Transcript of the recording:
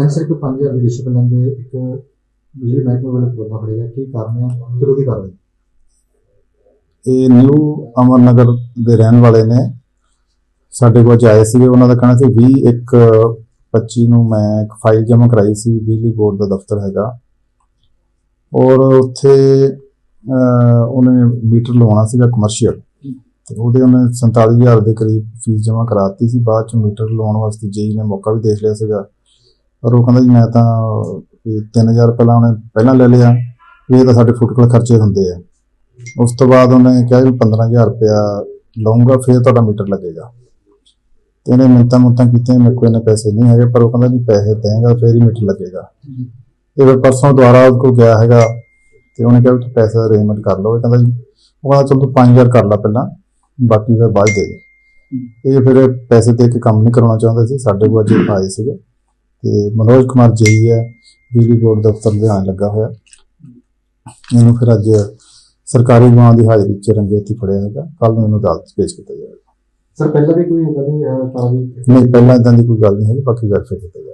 ਹਾਂ ਸਰ ਕੋਈ 5000 ਦੀ ਰਿਸ਼ਵਤ ਲੈਂਦੇ ਇੱਕ ਬਿਜਲੀ ਮਹਿਕਮੇ ਵੱਲੋਂ ਪਰਦਾ ਫੜੇਗਾ ਕੀ ਕਾਰਨ ਹੈ? ਕਿਉਂ ਦੀ ਕਾਰਨ? ਇਹ ਨਿਊ ਅਮਰਨਗਰ ਦੇ ਰਹਿਣ ਵਾਲੇ ਨੇ। ਸਾਡੇ ਕੋਲ ਆਏ ਸੀਗੇ। ਉਹਨਾਂ ਦਾ ਕਹਿਣਾ ਸੀ 20 ਇੱਕ 25 ਨੂੰ ਮੈਂ ਇੱਕ ਫਾਈਲ ਜਮ੍ਹਾਂ ਕਰਾਈ ਸੀ। ਬਿਜਲੀ ਬੋਰਡ ਦਾ ਦਫ਼ਤਰ ਹੈਗਾ। ਔਰ ਉੱਥੇ ਉਹਨੇ ਮੀਟਰ ਲਵਾਉਣਾ ਸੀਗਾ ਕਮਰਸ਼ੀਅਲ ਤੇ ਉਹਦੇ ਉਹਨੇ 47000 ਦੇ ਕਰੀਬ ਫੀਸ ਜਮ੍ਹਾਂ ਕਰਾਤੀ ਸੀ। ਬਾਅਦ ਚ ਮੀਟਰ ਲਵਾਉਣ ਵਾਸਤੇ ਜੇਈ ਨੇ ਮੌਕਾ ਵੀ ਦੇਖ ਲਿਆ ਸੀਗਾ। ਪਰ ਉਹ ਕਹਿੰਦਾ ਜੀ ਮੈਂ ਤਾਂ ਵੀ 3000 ਪਹਿਲਾਂ ਉਹਨੇ ਪਹਿਲਾਂ ਲੈ ਲਿਆ ਵੀ ਇਹ ਤਾਂ ਸਾਡੇ ਫੁੱਟਕਲ ਖਰਚੇ ਹੁੰਦੇ ਆ। ਉਸ ਤੋਂ ਬਾਅਦ ਉਹਨੇ ਕਿਹਾ ਵੀ 15000 ਰੁਪਇਆ ਲਵਾਂਗਾ ਫਿਰ ਤੁਹਾਡਾ ਮੀਟਰ ਲੱਗੇਗਾ। ਤੇ ਇਹਨੇ ਮਿੰਤਾਂ ਮੁੰਤਾਂ ਕੀਤੀਆਂ ਮੇਰੇ ਕੋਲ ਇੰਨੇ ਪੈਸੇ ਨਹੀਂ ਹੈਗੇ ਪਰ ਉਹ ਕਹਿੰਦਾ ਜੀ ਪੈਸੇ ਦੇਂਗਾ ਫਿਰ ਹੀ ਮੀਟਰ ਲੱਗੇਗਾ। ਇਹ ਫਿਰ ਪਰਸੋਂ ਦੁਬਾਰਾ ਉਹਦੇ ਕੋਲ ਗਿਆ ਹੈਗਾ ਤੇ ਉਹਨੇ ਕਿਹਾ ਵੀ ਤੂੰ ਪੈਸੇ ਦਾ ਅਰੇਂਜਮੈਂਟ ਕਰ ਲਓ। ਇਹ ਕਹਿੰਦਾ ਜੀ ਉਹ ਕਹਿੰਦਾ ਚਲ ਤੂੰ 5000 ਕਰ ਲੈ ਪਹਿਲਾਂ ਬਾਕੀ ਫਿਰ ਬਾਅਦ ਦੇ ਦੇ। ਇਹ ਫਿਰ ਪੈਸੇ ਦੇ ਕੇ ਕੰਮ ਨਹੀਂ ਕਰਾਉਣਾ ਚਾਹੁੰਦੇ ਸੀ ਸਾਡੇ ਕੋਲ ਅੱਜ ਆਏ ਸੀਗੇ। ਤੇ ਮਨੋਜ ਕੁਮਾਰ ਜੇਈ ਹੈ ਬਿਜਲੀ ਬੋਰਡ ਦਫ਼ਤਰ ਦੇ ਆਂ ਲੱਗਾ ਹੋਇਆ। ਇਹਨੂੰ ਫਿਰ ਅੱਜ ਸਰਕਾਰੀ ਗਵਾਂ ਦੀ ਹਾਜ਼ਰੀ 'ਚ ਰੰਗੇ ਹੱਥੀਂ ਫੜਿਆ ਹੈਗਾ। ਕੱਲ ਨੂੰ ਇਹਨੂੰ ਅਦਾਲਤ 'ਚ ਪੇਸ਼ ਕੀਤਾ ਜਾਏਗਾ ਸਰ ਪਹਿਲਾਂ ਵੀ ਕੋਈ ਇਦਾਂ ਦੀ ਨਹੀਂ ਪਹਿਲਾਂ ਇਦਾਂ ਦੀ ਕੋਈ ਗੱਲ ਨਹੀਂ ਹੈਗੀ ਬਾਕੀ ਵੈਰੀਫਾਈ ਕੀਤਾ ਜਾ ਰਿਹਾ